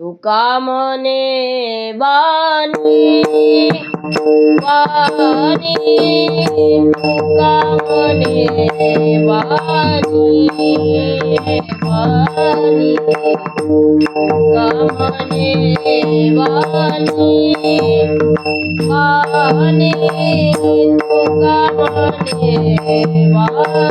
तुका मने वाणी वाणी तुका मने वाणी वाणी तुका मने वाणी वाणी तुका मने वाणी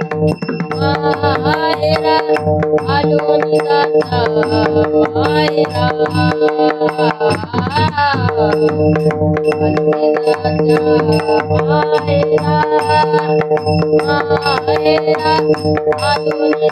Mahayra Adonidata Mahayra Adonidata